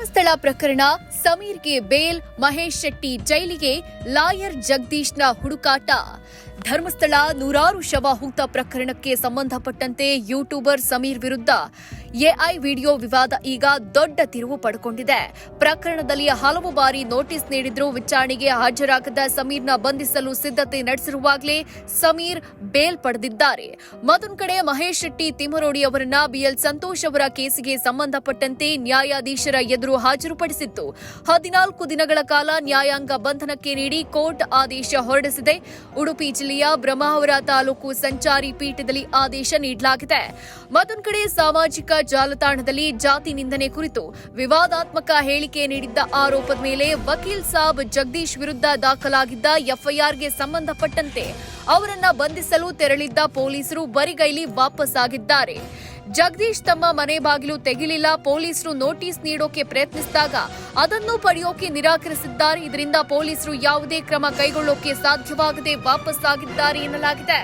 ಧರ್ಮಸ್ಥಳ ಪ್ರಕರಣ ಸಮೀರ್ಗೆ ಬೇಲ್ ಮಹೇಶ್ ಶೆಟ್ಟಿ ಜೈಲಿಗೆ ಲಾಯರ್ ಜಗದೀಶ್ನ ಹುಡುಕಾಟ. ಧರ್ಮಸ್ಥಳ ನೂರಾರು ಶವ ಹೂತ ಪ್ರಕರಣಕ್ಕೆ ಸಂಬಂಧಪಟ್ಟಂತೆ ಯೂಟ್ಯೂಬರ್ ಸಮೀರ್ ವಿರುದ್ಧ ಎಐ ವಿಡಿಯೋ ವಿವಾದ ಈಗ ದೊಡ್ಡ ತಿರುವು ಪಡ್ಕೊಂಡಿದೆ. ಪ್ರಕರಣದಲ್ಲಿ ಹಲವು ಬಾರಿ ನೋಟಿಸ್ ನೀಡಿದ್ರೂ ವಿಚಾರಣೆಗೆ ಹಾಜರಾಗದ ಸಮೀರ್ನ ಬಂಧಿಸಲು ಸಿದ್ಧತೆ ನಡೆಸಿರುವಾಗಲೇ ಸಮೀರ್ ಬೇಲ್ ಪಡೆದಿದ್ದಾರೆ. ಮತ್ತೊಂದು ಕಡೆ ಮಹೇಶ್ ಶೆಟ್ಟಿ ತಿಮರೋಡಿ ಅವರನ್ನ ಬಿಎಲ್ ಸಂತೋಷ್ ಅವರ ಕೇಸಿಗೆ ಸಂಬಂಧಪಟ್ಟಂತೆ ನ್ಯಾಯಾಧೀಶರ ಎದುರು ಹಾಜರುಪಡಿಸಿತ್ತು. ಹದಿನಾಲ್ಕು ದಿನಗಳ ಕಾಲ ನ್ಯಾಯಾಂಗ ಬಂಧನಕ್ಕೆ ನೀಡಿ ಕೋರ್ಟ್ ಆದೇಶ ಹೊರಡಿಸಿದೆ. ಉಡುಪಿ ಜಿಲ್ಲೆಯ ಬ್ರಹ್ಮಾವರ ತಾಲೂಕು ಸಂಚಾರಿ ಪೀಠದಲ್ಲಿ ಆದೇಶ ನೀಡಲಾಗಿದೆ. ಮತ್ತೊಂದು ಕಡೆ ಸಾಮಾಜಿಕ ಜಾಲತಾಣದಲ್ಲಿ ಜಾತಿ ನಿಂದನೆ ಕುರಿತು ವಿವಾದಾತ್ಮಕ ಹೇಳಿಕೆ ನೀಡಿದ್ದ ಆರೋಪದ ಮೇಲೆ ವಕೀಲ್ ಸಾಬ್ ಜಗದೀಶ್ ವಿರುದ್ಧ ದಾಖಲಾಗಿದ್ದ ಎಫ್ಐಆರ್ಗೆ ಸಂಬಂಧಪಟ್ಟಂತೆ ಅವರನ್ನ ಬಂಧಿಸಲು ತೆರಳಿದ್ದ ಪೊಲೀಸರು ಬರಿಗೈಲಿ ವಾಪಸ್ ಆಗಿದ್ದಾರೆ ಜಗದೀಶ್ ತಮ್ಮ ಮನೆ ಬಾಗಿಲು ತೆಗಿಲಿಲ್ಲ. ಪೊಲೀಸರು ನೋಟಿಸ್ ನೀಡೋಕೆ ಪ್ರಯತ್ನಿಸಿದಾಗ ಅದನ್ನು ಪಡೆಯೋಕೆ ನಿರಾಕರಿಸಿದ್ದಾರೆ. ಇದರಿಂದ ಪೊಲೀಸರು ಯಾವುದೇ ಕ್ರಮ ಕೈಗೊಳ್ಳೋಕೆ ಸಾಧ್ಯವಾಗದೆ ವಾಪಸ್ ಆಗಿದ್ದಾರೆ ಎನ್ನಲಾಗಿದೆ.